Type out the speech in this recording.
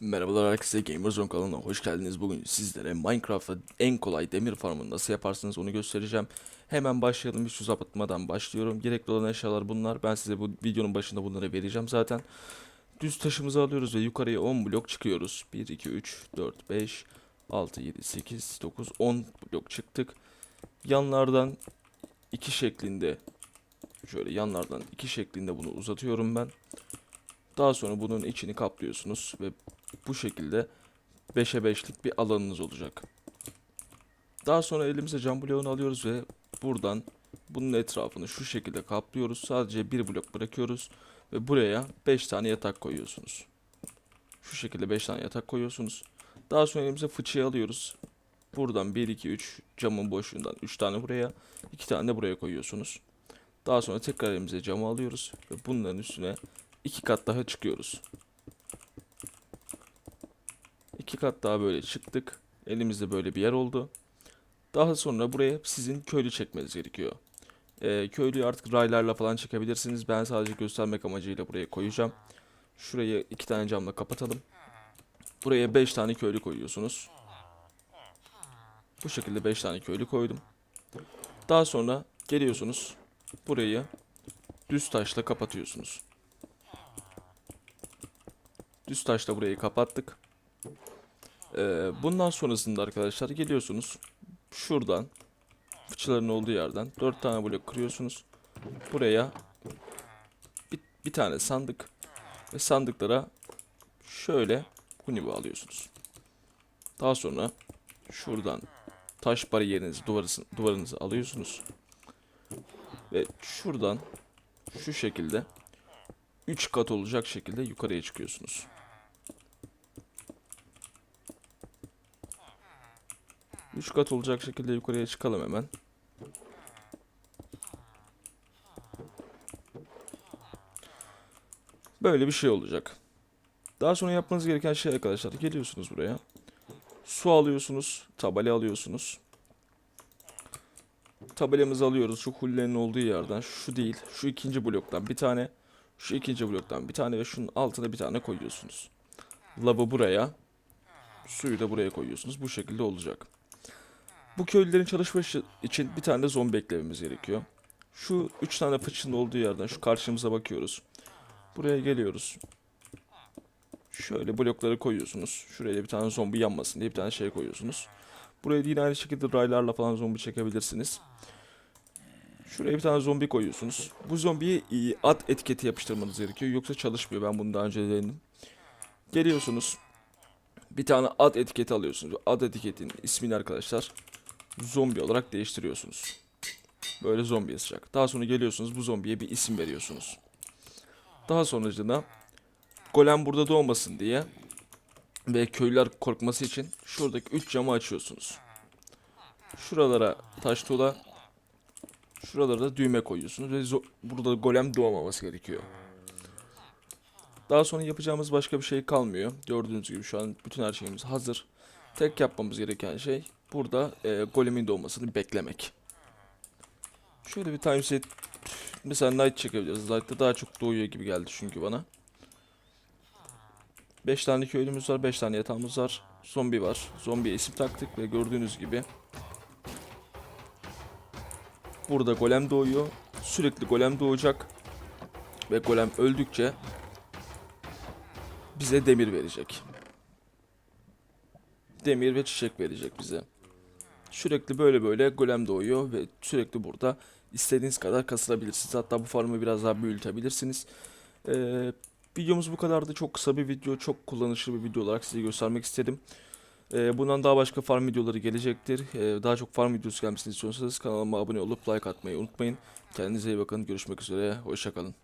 Merhabalar herkese Gamerzone kanalına hoş geldiniz. Bugün sizlere Minecraft'ta en kolay demir farmını nasıl yaparsınız onu göstereceğim. Hemen başlayalım. Hiç uzatmadan başlıyorum. Gerekli olan eşyalar bunlar. Ben size bu videonun başında bunları vereceğim zaten. Düz taşımızı alıyoruz ve yukarıya 10 blok çıkıyoruz. 1, 2, 3, 4, 5, 6, 7, 8, 9, 10 blok çıktık. Yanlardan iki şeklinde şöyle yanlardan iki şeklinde bunu uzatıyorum ben. Daha sonra bunun içini kaplıyorsunuz ve bu şekilde 5'e 5'lik bir alanınız olacak. Daha sonra elimize cam bloğunu alıyoruz ve buradan bunun etrafını şu şekilde kaplıyoruz. Sadece bir blok bırakıyoruz ve buraya 5 tane yatak koyuyorsunuz. Şu şekilde 5 tane yatak koyuyorsunuz. Daha sonra elimize fıçıyı alıyoruz. Buradan 1 2 3 camın boşluğundan 3 tane buraya, 2 tane de buraya koyuyorsunuz. Daha sonra tekrar elimize camı alıyoruz ve bunların üstüne iki kat daha çıkıyoruz. İki kat daha böyle çıktık. Elimizde böyle bir yer oldu. Daha sonra buraya sizin köylü çekmeniz gerekiyor. Ee, köylüyü artık raylarla falan çekebilirsiniz. Ben sadece göstermek amacıyla buraya koyacağım. Şurayı iki tane camla kapatalım. Buraya beş tane köylü koyuyorsunuz. Bu şekilde beş tane köylü koydum. Daha sonra geliyorsunuz. Burayı düz taşla kapatıyorsunuz. Düz taşla burayı kapattık. Ee, bundan sonrasında arkadaşlar geliyorsunuz. Şuradan fıçıların olduğu yerden 4 tane blok kırıyorsunuz. Buraya bir, bir tane sandık ve sandıklara şöyle huni alıyorsunuz. Daha sonra şuradan taş bariyerinizi duvarınızı, duvarınızı alıyorsunuz. Ve şuradan şu şekilde 3 kat olacak şekilde yukarıya çıkıyorsunuz. Üç kat olacak şekilde yukarıya çıkalım hemen. Böyle bir şey olacak. Daha sonra yapmanız gereken şey arkadaşlar geliyorsunuz buraya. Su alıyorsunuz, tabela alıyorsunuz. Tabelamızı alıyoruz şu hullenin olduğu yerden. Şu değil, şu ikinci bloktan bir tane. Şu ikinci bloktan bir tane ve şunun altına bir tane koyuyorsunuz. Lavı buraya. Suyu da buraya koyuyorsunuz. Bu şekilde olacak. Bu köylülerin çalışması için bir tane de zombi eklememiz gerekiyor. Şu üç tane fıçının olduğu yerden şu karşımıza bakıyoruz. Buraya geliyoruz. Şöyle blokları koyuyorsunuz. Şuraya bir tane zombi yanmasın diye bir tane şey koyuyorsunuz. Buraya da yine aynı şekilde raylarla falan zombi çekebilirsiniz. Şuraya bir tane zombi koyuyorsunuz. Bu zombiye at etiketi yapıştırmanız gerekiyor. Yoksa çalışmıyor. Ben bunu daha önce denedim. Geliyorsunuz. Bir tane ad etiketi alıyorsunuz. Ad etiketinin ismini arkadaşlar zombi olarak değiştiriyorsunuz. Böyle zombi yazacak. Daha sonra geliyorsunuz bu zombiye bir isim veriyorsunuz. Daha sonracında golem burada doğmasın diye ve köylüler korkması için şuradaki 3 camı açıyorsunuz. Şuralara taş tuğla, şuralara da düğme koyuyorsunuz ve burada golem doğmaması gerekiyor. Daha sonra yapacağımız başka bir şey kalmıyor. Gördüğünüz gibi şu an bütün her şeyimiz hazır. Tek yapmamız gereken şey burada e, golemin doğmasını beklemek. Şöyle bir time set mesela night çekebiliriz. Night'ta daha çok doğuyor gibi geldi çünkü bana. 5 tane köylümüz var, 5 tane yatağımız var. Zombi var. Zombiye isim taktık ve gördüğünüz gibi burada golem doğuyor. Sürekli golem doğacak. Ve golem öldükçe bize demir verecek. Demir ve çiçek verecek bize. Sürekli böyle böyle golem doğuyor ve sürekli burada istediğiniz kadar kasılabilirsiniz. Hatta bu farmı biraz daha büyütebilirsiniz. Ee, videomuz bu kadardı. Çok kısa bir video, çok kullanışlı bir video olarak size göstermek istedim. Ee, bundan daha başka farm videoları gelecektir. Ee, daha çok farm videosu gelmesini istiyorsanız kanalıma abone olup like atmayı unutmayın. Kendinize iyi bakın. Görüşmek üzere. Hoşçakalın.